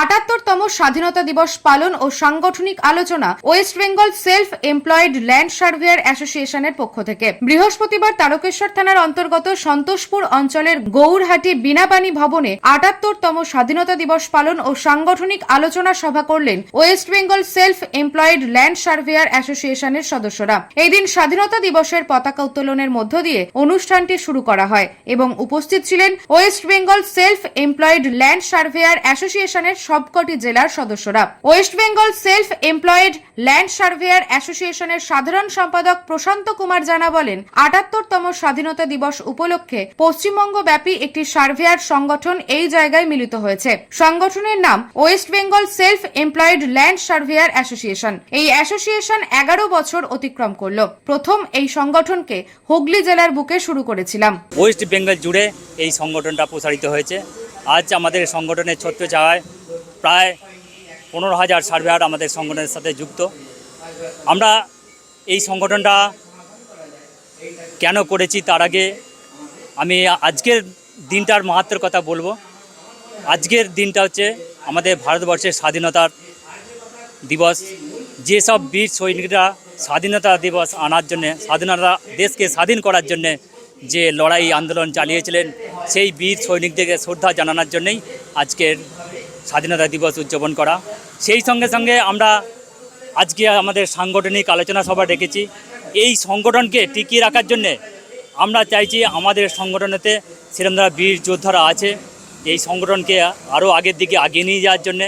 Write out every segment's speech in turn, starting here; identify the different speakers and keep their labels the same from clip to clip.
Speaker 1: আটাত্তরতম স্বাধীনতা দিবস পালন ও সাংগঠনিক আলোচনা West Bengal self employed land surveyor অ্যাসোসিয়েশনের পক্ষ থেকে। বৃহস্পতিবার তারকেশ্বর থানার অন্তর্গত সন্তোষপুর অঞ্চলের গৌরহাটি বিনাপানি ভবনে আটাত্তরতম স্বাধীনতা দিবস পালন ও সাংগঠনিক আলোচনা সভা করলেন West Bengal self employed land surveyor অ্যাসোসিয়েশনের সদস্যরা। এদিন স্বাধীনতা দিবসের পতাকা উত্তোলনের মধ্য দিয়ে অনুষ্ঠানটি শুরু করা হয় এবং উপস্থিত ছিলেন West Bengal self employed land surveyor অ্যাসোসিয়েশনের সবকটি জেলার সদস্যরা। West Bengal self employed land surveyor অ্যাসোসিয়েশনের সাধারণ সম্পাদক প্রশান্ত কুমার জানা বলেন, আটাত্তরতম স্বাধীনতা দিবস উপলক্ষে পশ্চিমবঙ্গ ব্যাপী একটি সার্ভেয়ার সংগঠন এই জায়গায় মিলিত হয়েছে। সংগঠনের নাম West Bengal self employed land surveyor association এই অ্যাসোসিয়েশন এগারো বছর অতিক্রম করল। প্রথম এই সংগঠনকে হুগলি জেলার বুকে শুরু করেছিলাম।
Speaker 2: ওয়েস্ট বেঙ্গল জুড়ে এই সংগঠনটা প্রসারিত হয়েছে। আজ আমাদের সংগঠনের ছোট্ট চাওয়ায় প্রায় পনেরো হাজার সার্ভেয়ার আমাদের সংগঠনের সাথে যুক্ত। আমরা এই সংগঠনটা কেন করেছি তার আগে আমি আজকের দিনটার মাহাত্মের কথা বলব। আজকের দিনটা হচ্ছে আমাদের ভারতবর্ষের স্বাধীনতার দিবস। যেসব বীর সৈনিকরা স্বাধীনতা দিবস আনার জন্যে, স্বাধীনতা দেশকে স্বাধীন করার জন্যে যে লড়াই আন্দোলন চালিয়েছিলেন, সেই বীর সৈনিকদেরকে শ্রদ্ধা জানানোর জন্যই আজকের স্বাধীনতা দিবস উদযাপন করা। সেই সঙ্গে সঙ্গে আমরা আজকে আমাদের সাংগঠনিক আলোচনা সভা ডেকেছি। এই সংগঠনকে টিকিয়ে রাখার জন্যে আমরা চাইছি আমাদের সংগঠনেতে সেরকম যারা বীর যোদ্ধারা আছে। এই সংগঠনকে আরও আগের দিকে আগিয়ে নিয়ে যাওয়ার জন্যে।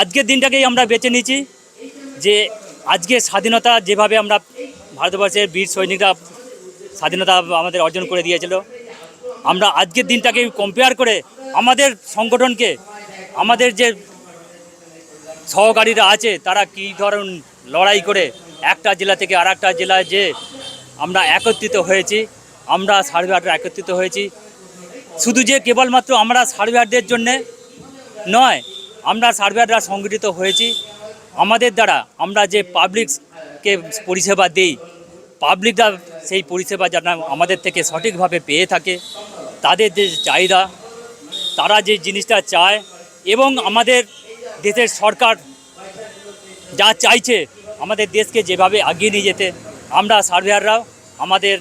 Speaker 2: আজকের দিনটাকেই আমরা বেছে নিয়েছি যে আজকে স্বাধীনতা যেভাবে আমরা ভারতবর্ষের বীর সৈনিকরা স্বাধীনতা আমাদের অর্জন করে দিয়েছিল। আমরা আজকের দিনটাকে কম্পেয়ার করে আমাদের সংগঠনকে আমাদের যে সহকারীরা আছে, তারা কী ধরন লড়াই করে একটা জেলা থেকে আর একটা জেলায় যে আমরা একত্রিত হয়েছি, আমরা সার্ভেয়াররা একত্রিত হয়েছি। শুধু যে কেবলমাত্র আমরা সার্ভেয়ারদের জন্যে নয়, আমরা সার্ভেয়াররা সংগঠিত হয়েছি। আমাদের দ্বারা আমরা যে পাবলিককে পরিষেবা দিই, পাবলিকরা সেই পরিষেবা যেন আমাদের থেকে সঠিকভাবে পেয়ে থাকে, তাদের যে চাহিদা, তারা যে জিনিসটা চায় এবং আমাদের দেশের সরকার যা চাইছে, আমাদের দেশকে যেভাবে আগিয়ে নিয়ে যেতে, আমরা সার্ভেয়াররাও আমাদের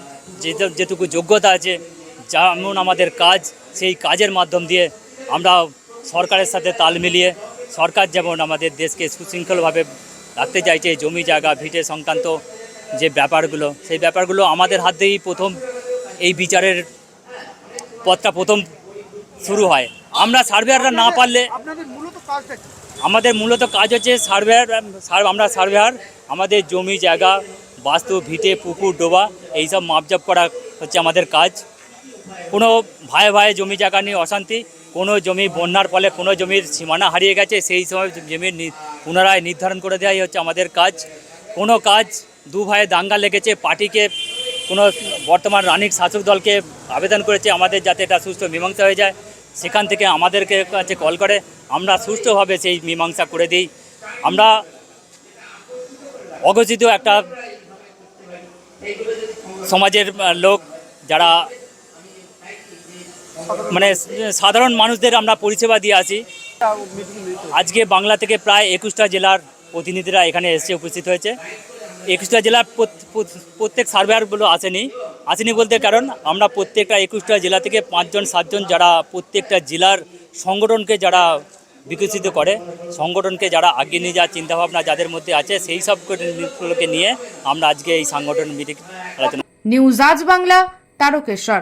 Speaker 2: যেটুকু যোগ্যতা আছে, যেমন আমাদের কাজ, সেই কাজের মাধ্যম দিয়ে আমরা সরকারের সাথে তাল মিলিয়ে সরকার যেমন আমাদের দেশকে সুশৃঙ্খলভাবে রাখতে চাইছে, জমি জায়গা, ভিটে সংক্রান্ত যে ব্যাপারগুলো, সেই ব্যাপারগুলো আমাদের হাত দিয়েই প্রথম এই বিচারের পথটা প্রথম শুরু হয়। আমরা সার্ভেয়াররা না পারলে আমাদের মূলত কাজ হচ্ছে সার্ভেয়ার সার আমরা সার্ভেয়ার আমাদের জমি জায়গা বাস্তু ভিটে পুকুর ডোবা এইসব মাপজাপ করা হচ্ছে আমাদের কাজ। কোনো ভাই ভাই জমি জায়গা নিয়ে অশান্তি কোনো জমি বন্যার ফলে কোনো জমির সীমানা হারিয়ে গেছে সেই সময় জমির পুনরায় নির্ধারণ করে দেওয়াই হচ্ছে আমাদের কাজ। কোনো কাজ দু ভাইয়ে দাঙ্গা লেগেছে পার্টিকে কোনো বর্তমান রানিক শাসক দলকে আবেদন করেছে আমাদের যাতে এটা সুস্থ মীমাংসা হয়ে যায়। সেখান থেকে আমাদেরকে কাছে কল করে, আমরা সুষ্ঠুভাবে সেই মীমাংসা করে দিই। আমরা অঘোষিত একটা সমাজের লোক যারা মানে সাধারণ মানুষদের আমরা পরিষেবা দিয়ে
Speaker 3: আছি
Speaker 2: আজকে বাংলা থেকে প্রায় একুশটা জেলার প্রতিনিধিরা এখানে এসে উপস্থিত হয়েছে। একুশটা জেলার প্রত- প্রত- প্রত্যেক সার্ভেয়ারগুলো আসেনি। আসেনি বলতে কারণ আমরা প্রত্যেকটা একুশটা জেলা থেকে পাঁচজন সাতজন যারা প্রত্যেকটা জেলার সংগঠনকে যারা বিকশিত করে সংগঠনকে যারা আগিয়ে নিয়ে যাওয়ার চিন্তাভাবনা যাদের মধ্যে আছে সেই সবগুলোকে নিয়ে আমরা আজকে এই সংগঠন মিটিং আলোচনা
Speaker 1: নিউজ আজ বাংলা তারকেশ্বর।